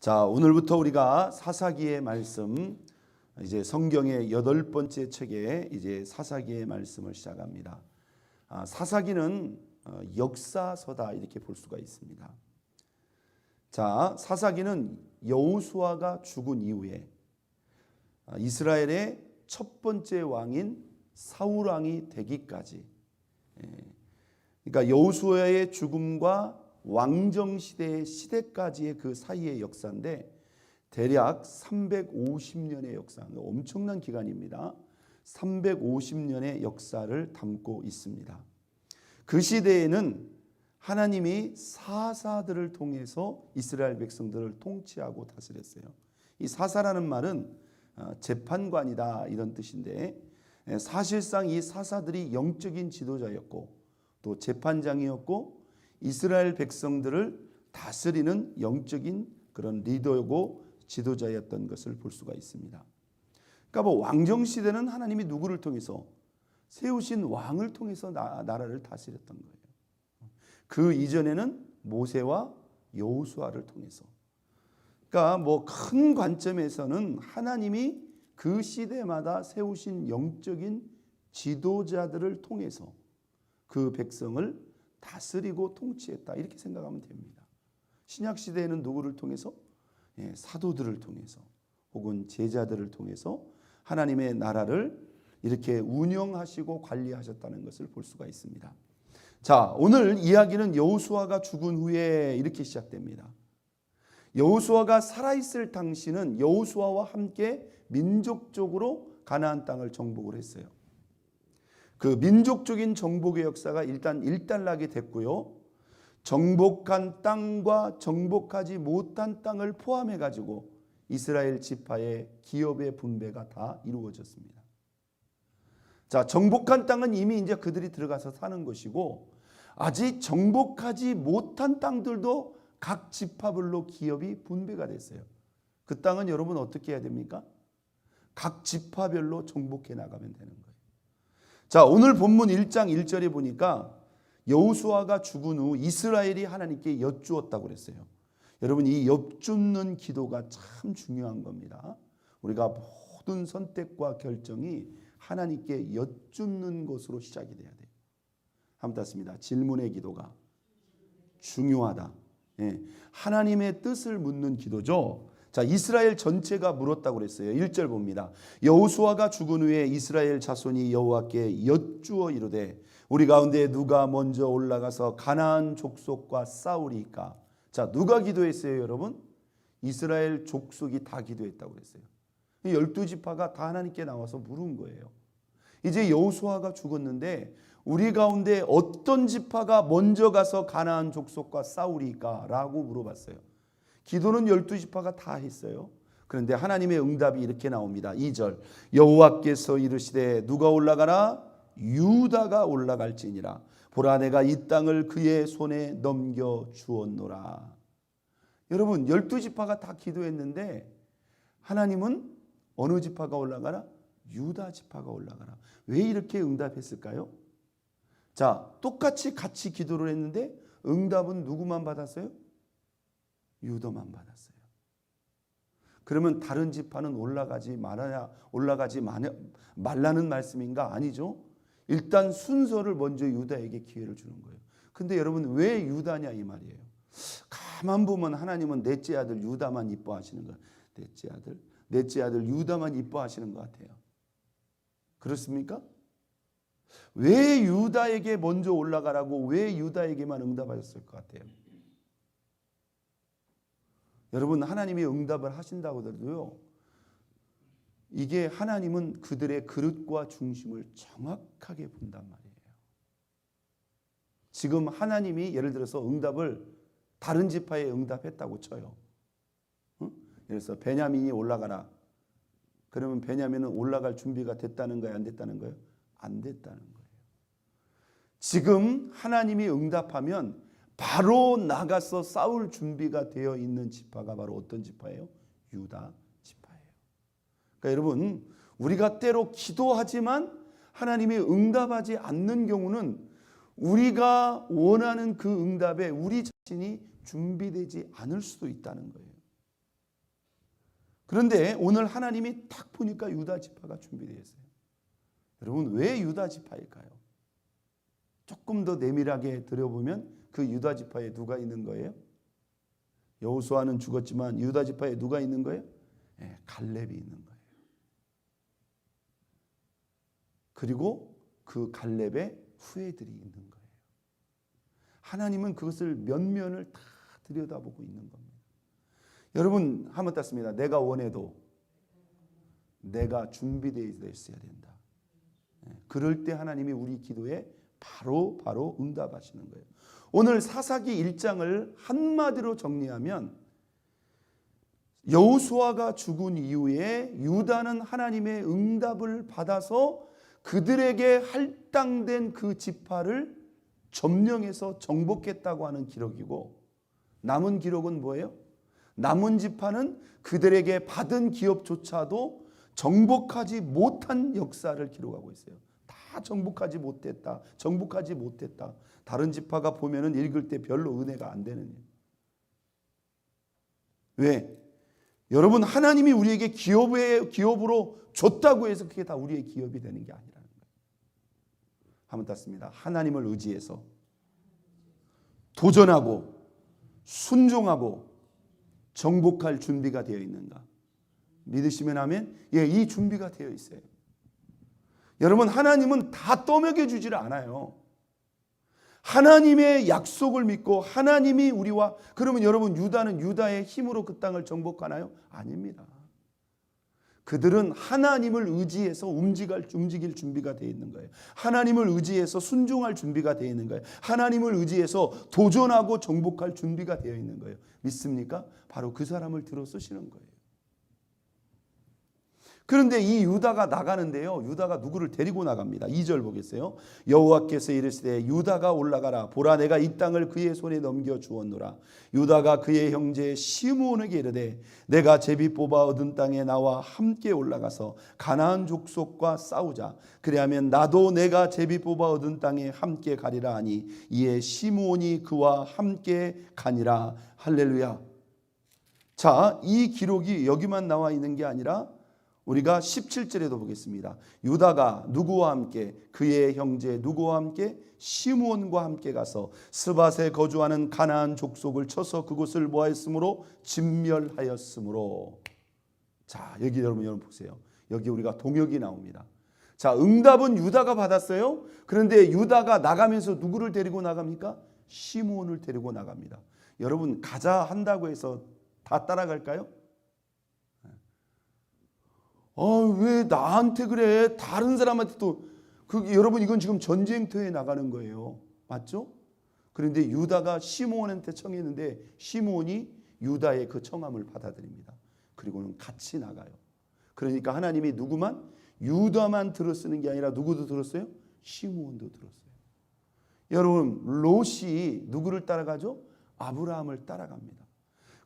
자, 오늘부터 우리가 사사기의 말씀 이제 성경의 여덟 번째 책에 이제 사사기의 말씀을 시작합니다. 아, 사사기는 어, 역사서다 이렇게 볼 수가 있습니다. 자, 사사기는 여호수아가 죽은 이후에 아, 이스라엘의 첫 번째 왕인 사울 왕이 되기까지 예, 그러니까 여호수아의 죽음과 왕정 시대의 시대까지의 그 사이의 역사인데 대략 350년의 역사, 엄청난 기간입니다. 350년의 역사를 담고 있습니다. 그 시대에는 하나님이 사사들을 통해서 이스라엘 백성들을 통치하고 다스렸어요. 이 사사라는 말은 어, 재판관이다 이런 뜻인데 예, 사실상 이 사사들이 영적인 지도자였고 또 재판장이었고 이스라엘 백성들을 다스리는 영적인 그런 리더고 지도자였던 것을 볼 수가 있습니다. 그러니까 뭐 왕정 시대는 하나님이 누구를 통해서 세우신 왕을 통해서 나, 나라를 다스렸던 거예요. 그 이전에는 모세와 여호수아를 통해서. 그러니까 뭐 큰 관점에서는 하나님이 그 시대마다 세우신 영적인 지도자들을 통해서 그 백성을 다스리고 통치했다 이렇게 생각하면 됩니다. 신약 시대에는 누구를 통해서 예, 사도들을 통해서 혹은 제자들을 통해서 하나님의 나라를 이렇게 운영하시고 관리하셨다는 것을 볼 수가 있습니다. 자, 오늘 이야기는 여호수아가 죽은 후에 이렇게 시작됩니다. 여호수아가 살아 있을 당시는 여호수아와 함께 민족적으로 가나안 땅을 정복을 했어요. 그 민족적인 정복의 역사가 일단 일단락이 됐고요. 정복한 땅과 정복하지 못한 땅을 포함해 가지고 이스라엘 지파의 기업의 분배가 다 이루어졌습니다. 자, 정복한 땅은 이미 이제 그들이 들어가서 사는 것이고 아직 정복하지 못한 땅들도 각 지파별로 기업이 분배가 됐어요. 그 땅은 여러분 어떻게 해야 됩니까? 각 지파별로 정복해 나가면 되는 거예요. 자, 오늘 본문 1장 1절에 보니까 여호수아가 죽은 후 이스라엘이 하나님께 여쭈었다고 그랬어요. 여러분 이 여쭙는 기도가 참 중요한 겁니다. 우리가 모든 선택과 결정이 하나님께 여쭙는 것으로 시작이 돼야 돼요. 한번 땄습니다. 질문의 기도가 중요하다. 예. 하나님의 뜻을 묻는 기도죠. 자, 이스라엘 전체가 물었다고 그랬어요. 1절 봅니다. 여호수아가 죽은 후에 이스라엘 자손이 여호와께 여쭈어 이르되 우리 가운데 누가 먼저 올라가서 가나안 족속과 싸우리까? 자, 누가 기도했어요, 여러분? 이스라엘 족속이 다 기도했다고 그랬어요. 열두 지파가 다 하나님께 나와서 물은 거예요. 이제 여호수아가 죽었는데 우리 가운데 어떤 지파가 먼저 가서 가나안 족속과 싸우리까라고 물어봤어요. 기도는 열두 지파가 다 했어요. 그런데 하나님의 응답이 이렇게 나옵니다. 2절 여호와께서 이르시되 누가 올라가나 유다가 올라갈지니라 보라 내가 이 땅을 그의 손에 넘겨 주었노라. 여러분 열두 지파가 다 기도했는데 하나님은 어느 지파가 올라가라? 유다 지파가 올라가라. 왜 이렇게 응답했을까요? 자, 똑같이 같이 기도를 했는데 응답은 누구만 받았어요? 유다만 받았어요. 그러면 다른 지파는 올라가지 말아야 올라가지 말라는 말씀인가 아니죠? 일단 순서를 먼저 유다에게 기회를 주는 거예요. 근데 여러분 왜 유다냐 이 말이에요. 가만 보면 하나님은 넷째 아들 유다만 이뻐하시는 거예요. 넷째 아들, 넷째 아들 유다만 이뻐하시는 것 같아요. 그렇습니까? 왜 유다에게 먼저 올라가라고 왜 유다에게만 응답하셨을 것 같아요? 여러분 하나님이 응답을 하신다고 하더라도요. 이게 하나님은 그들의 그릇과 중심을 정확하게 본단 말이에요. 지금 하나님이 예를 들어서 응답을 다른 지파에 응답했다고 쳐요. 응? 들어서 베냐민이 올라가라. 그러면 베냐민은 올라갈 준비가 됐다는 거예요, 안 됐다는 거예요? 안 됐다는 거예요. 지금 하나님이 응답하면 바로 나가서 싸울 준비가 되어 있는 지파가 바로 어떤 지파예요? 유다 지파예요. 그러니까 여러분, 우리가 때로 기도하지만 하나님이 응답하지 않는 경우는 우리가 원하는 그 응답에 우리 자신이 준비되지 않을 수도 있다는 거예요. 그런데 오늘 하나님이 딱 보니까 유다 지파가 준비되어 있어요. 여러분 왜 유다 지파일까요? 조금 더 내밀하게 들여보면 그 유다 지파에 누가 있는 거예요? 여호수아는 죽었지만 유다 지파에 누가 있는 거예요? 예, 갈렙이 있는 거예요. 그리고 그 갈렙의 후예들이 있는 거예요. 하나님은 그것을 면면을 다 들여다보고 있는 겁니다. 여러분 한번 땄습니다. 내가 원해도 내가 준비되어 있어야 된다. 예, 그럴 때 하나님이 우리 기도에 바로 바로 응답하시는 거예요. 오늘 사사기 1장을 한마디로 정리하면 여호수아가 죽은 이후에 유다는 하나님의 응답을 받아서 그들에게 할당된 그 지파를 점령해서 정복했다고 하는 기록이고 남은 기록은 뭐예요? 남은 지파는 그들에게 받은 기업조차도 정복하지 못한 역사를 기록하고 있어요. 다 정복하지 못했다. 정복하지 못했다. 다른 지파가 보면은 읽을 때 별로 은혜가 안 되는 일. 왜? 여러분 하나님이 우리에게 기업의 기업으로 줬다고 해서 그게 다 우리의 기업이 되는 게 아니라는 거예요. 한번 땄습니다. 하나님을 의지해서 도전하고 순종하고 정복할 준비가 되어 있는가? 믿으시면 하면 예, 이 준비가 되어 있어요. 여러분 하나님은 다 떠먹여 주지를 않아요. 하나님의 약속을 믿고 하나님이 우리와 그러면 여러분 유다는 유다의 힘으로 그 땅을 정복하나요? 아닙니다. 그들은 하나님을 의지해서 움직일, 움직일 준비가 되어 있는 거예요. 하나님을 의지해서 순종할 준비가 되어 있는 거예요. 하나님을 의지해서 도전하고 정복할 준비가 되어 있는 거예요. 믿습니까? 바로 그 사람을 들어 쓰시는 거예요. 그런데 이 유다가 나가는데요. 유다가 누구를 데리고 나갑니다. 2절 보겠어요. 여호와께서 이르시되 유다가 올라가라 보라 내가 이 땅을 그의 손에 넘겨 주었노라. 유다가 그의 형제 시므온에게 이르되 내가 제비 뽑아 얻은 땅에 나와 함께 올라가서 가나안 족속과 싸우자. 그리하면 나도 내가 제비 뽑아 얻은 땅에 함께 가리라 하니 이에 시므온이 그와 함께 가니라. 할렐루야. 자, 이 기록이 여기만 나와 있는 게 아니라 우리가 17절에도 보겠습니다. 유다가 누구와 함께 그의 형제 누구와 함께 시므온과 함께 가서 스밧에 거주하는 가나안 족속을 쳐서 그곳을 모하였으므로 진멸하였으므로 자 여기 여러분 여러분 보세요. 여기 우리가 동역이 나옵니다. 자 응답은 유다가 받았어요. 그런데 유다가 나가면서 누구를 데리고 나갑니까? 시므온을 데리고 나갑니다. 여러분 가자 한다고 해서 다 따라갈까요? 어, 왜 나한테 그래? 다른 사람한테 또, 그, 여러분, 이건 지금 전쟁터에 나가는 거예요. 맞죠? 그런데 유다가 시므온한테 청했는데 시므온이 유다의 그 청함을 받아들입니다. 그리고는 같이 나가요. 그러니까 하나님이 누구만 유다만 들어쓰는 게 아니라 누구도 들었어요? 시므온도 들었어요. 여러분 롯이 누구를 따라가죠? 아브라함을 따라갑니다.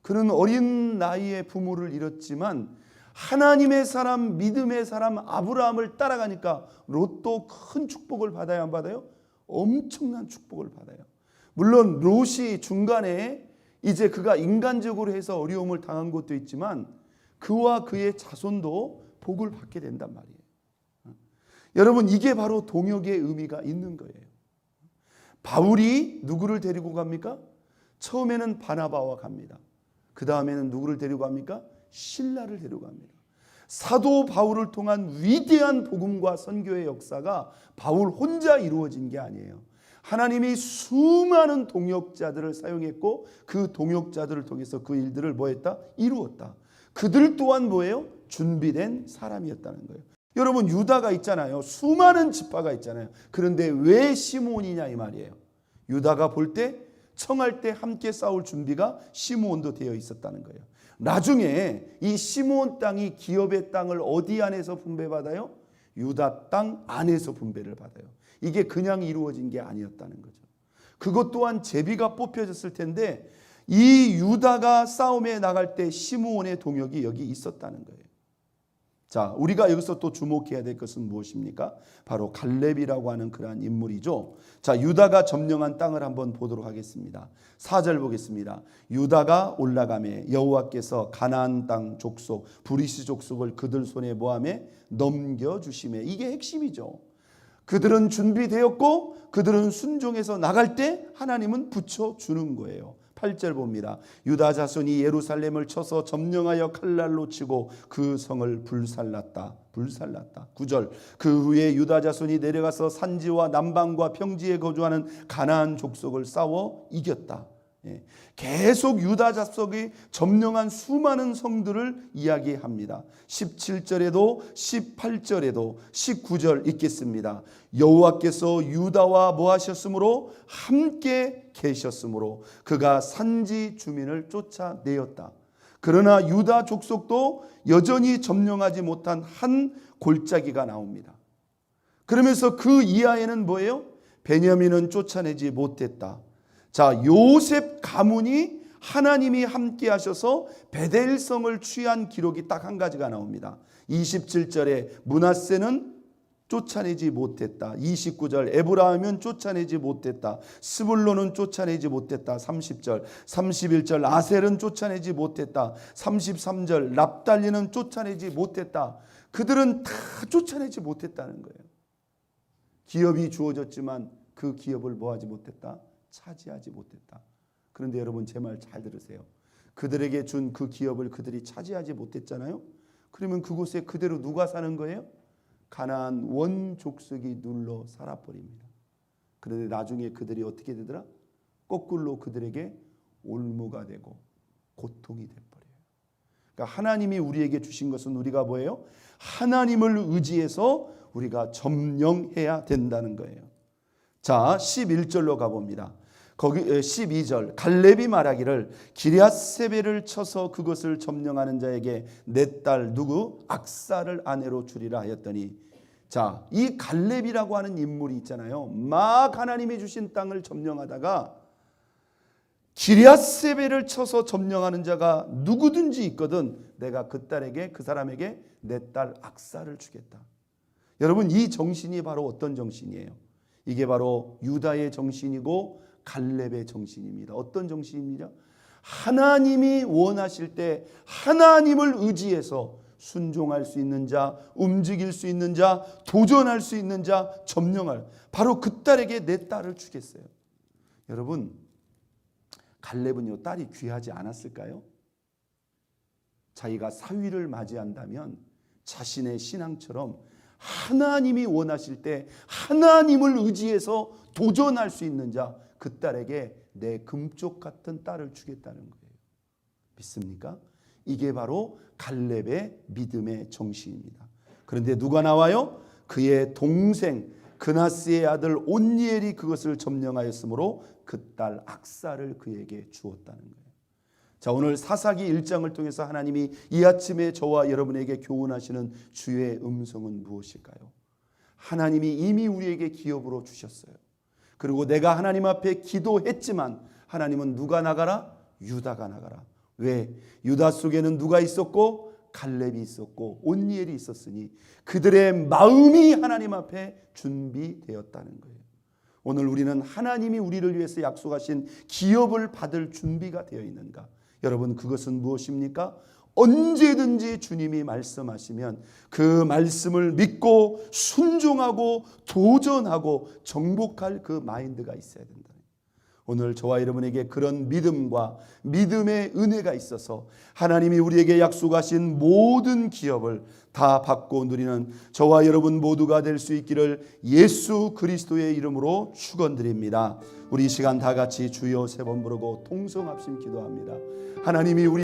그는 어린 나이에 부모를 잃었지만 하나님의 사람, 믿음의 사람 아브라함을 따라가니까 롯도 큰 축복을 받아야 안 받아요? 엄청난 축복을 받아요. 물론 롯이 중간에 이제 그가 인간적으로 해서 어려움을 당한 것도 있지만 그와 그의 자손도 복을 받게 된단 말이에요. 여러분 이게 바로 동역의 의미가 있는 거예요. 바울이 누구를 데리고 갑니까? 처음에는 바나바와 갑니다. 그 다음에는 누구를 데리고 갑니까? 신라를 데려갑니다. 사도 바울을 통한 위대한 복음과 선교의 역사가 바울 혼자 이루어진 게 아니에요. 하나님이 수많은 동역자들을 사용했고 그 동역자들을 통해서 그 일들을 뭐했다? 이루었다. 그들 또한 뭐예요? 준비된 사람이었다는 거예요. 여러분 유다가 있잖아요. 수많은 지파가 있잖아요. 그런데 왜 시몬이냐 이 말이에요. 유다가 볼 때 청할 때 함께 싸울 준비가 시몬도 되어 있었다는 거예요. 나중에 이 시몬 땅이 기업의 땅을 어디 안에서 분배받아요? 유다 땅 안에서 분배를 받아요. 이게 그냥 이루어진 게 아니었다는 거죠. 그것 또한 제비가 뽑혀졌을 텐데 이 유다가 싸움에 나갈 때 시므온의 동역이 여기 있었다는 거예요. 자, 우리가 여기서 또 주목해야 될 것은 무엇입니까? 바로 갈렙이라고 하는 그러한 인물이죠. 자, 유다가 점령한 땅을 한번 보도록 하겠습니다. 4절 보겠습니다. 유다가 올라가매 여호와께서 가나안 땅 족속 브리스 족속을 그들 손에 모함에 넘겨 주심에 이게 핵심이죠. 그들은 준비되었고 그들은 순종해서 나갈 때 하나님은 붙여 주는 거예요. 8절 봅니다. 유다 자손이 예루살렘을 쳐서 점령하여 칼날로 치고 그 성을 불살랐다. 불살랐다. 9절. 그 후에 유다 자손이 내려가서 산지와 남방과 평지에 거주하는 가나안 족속을 싸워 이겼다. 예. 계속 유다 자손이 점령한 수많은 성들을 이야기합니다. 17절에도 18절에도 19절 읽겠습니다. 여호와께서 유다와 뭐 하셨으므로 함께 계셨으므로 그가 산지 주민을 쫓아내었다. 그러나 유다 족속도 여전히 점령하지 못한 한 골짜기가 나옵니다. 그러면서 그 이하에는 뭐예요? 베냐민은 쫓아내지 못했다. 자, 요셉 가문이 하나님이 함께 하셔서 베델성을 취한 기록이 딱 한 가지가 나옵니다. 27절에 문하세는 쫓아내지 못했다. 29절 에브라임은 쫓아내지 못했다. 스불론은 쫓아내지 못했다. 30절 31절 아셀은 쫓아내지 못했다. 33절 납달리는 쫓아내지 못했다. 그들은 다 쫓아내지 못했다는 거예요. 기업이 주어졌지만 그 기업을 뭐하지 못했다? 차지하지 못했다. 그런데 여러분 제 말 잘 들으세요. 그들에게 준 그 기업을 그들이 차지하지 못했잖아요. 그러면 그곳에 그대로 누가 사는 거예요? 가나안 원 족속이 눌러 살아버립니다. 그런데 나중에 그들이 어떻게 되더라? 거꾸로 그들에게 올무가 되고 고통이 돼버려요. 그러니까 하나님이 우리에게 주신 것은 우리가 뭐예요? 하나님을 의지해서 우리가 점령해야 된다는 거예요. 자, 11절로 가봅니다. 거기 12절 갈렙이 말하기를 기리앗세베를 쳐서 그것을 점령하는 자에게 내 딸 누구 악사를 아내로 주리라 하였더니 자, 이 갈렙이라고 하는 인물이 있잖아요. 막 하나님이 주신 땅을 점령하다가 기리앗세베를 쳐서 점령하는 자가 누구든지 있거든 내가 그 딸에게 그 사람에게 내 딸 악사를 주겠다. 여러분 이 정신이 바로 어떤 정신이에요? 이게 바로 유다의 정신이고 갈렙의 정신입니다. 어떤 정신입니다? 하나님이 원하실 때 하나님을 의지해서 순종할 수 있는 자, 움직일 수 있는 자, 도전할 수 있는 자, 점령할 바로 그 딸에게 내 딸을 주겠어요. 여러분 갈렙은요 딸이 귀하지 않았을까요? 자기가 사위를 맞이한다면 자신의 신앙처럼 하나님이 원하실 때 하나님을 의지해서 도전할 수 있는 자, 그 딸에게 내 금쪽 같은 딸을 주겠다는 거예요. 믿습니까? 이게 바로 갈렙의 믿음의 정신입니다. 그런데 누가 나와요? 그의 동생 그나스의 아들 온니엘이 그것을 점령하였으므로 그 딸 악사를 그에게 주었다는 거예요. 자, 오늘 사사기 1장을 통해서 하나님이 이 아침에 저와 여러분에게 교훈하시는 주의 음성은 무엇일까요? 하나님이 이미 우리에게 기업으로 주셨어요. 그리고 내가 하나님 앞에 기도했지만 하나님은 누가 나가라? 유다가 나가라. 왜? 유다 속에는 누가 있었고 갈렙이 있었고 온니엘이 있었으니 그들의 마음이 하나님 앞에 준비되었다는 거예요. 오늘 우리는 하나님이 우리를 위해서 약속하신 기업을 받을 준비가 되어 있는가? 여러분 그것은 무엇입니까? 언제든지 주님이 말씀하시면 그 말씀을 믿고 순종하고 도전하고 정복할 그 마인드가 있어야 된다. 오늘 저와 여러분에게 그런 믿음과 믿음의 은혜가 있어서 하나님이 우리에게 약속하신 모든 기업을 다 받고 누리는 저와 여러분 모두가 될 수 있기를 예수 그리스도의 이름으로 축원드립니다. 우리 이 시간 다 같이 주여 세 번 부르고 통성합심 기도합니다. 하나님이 우리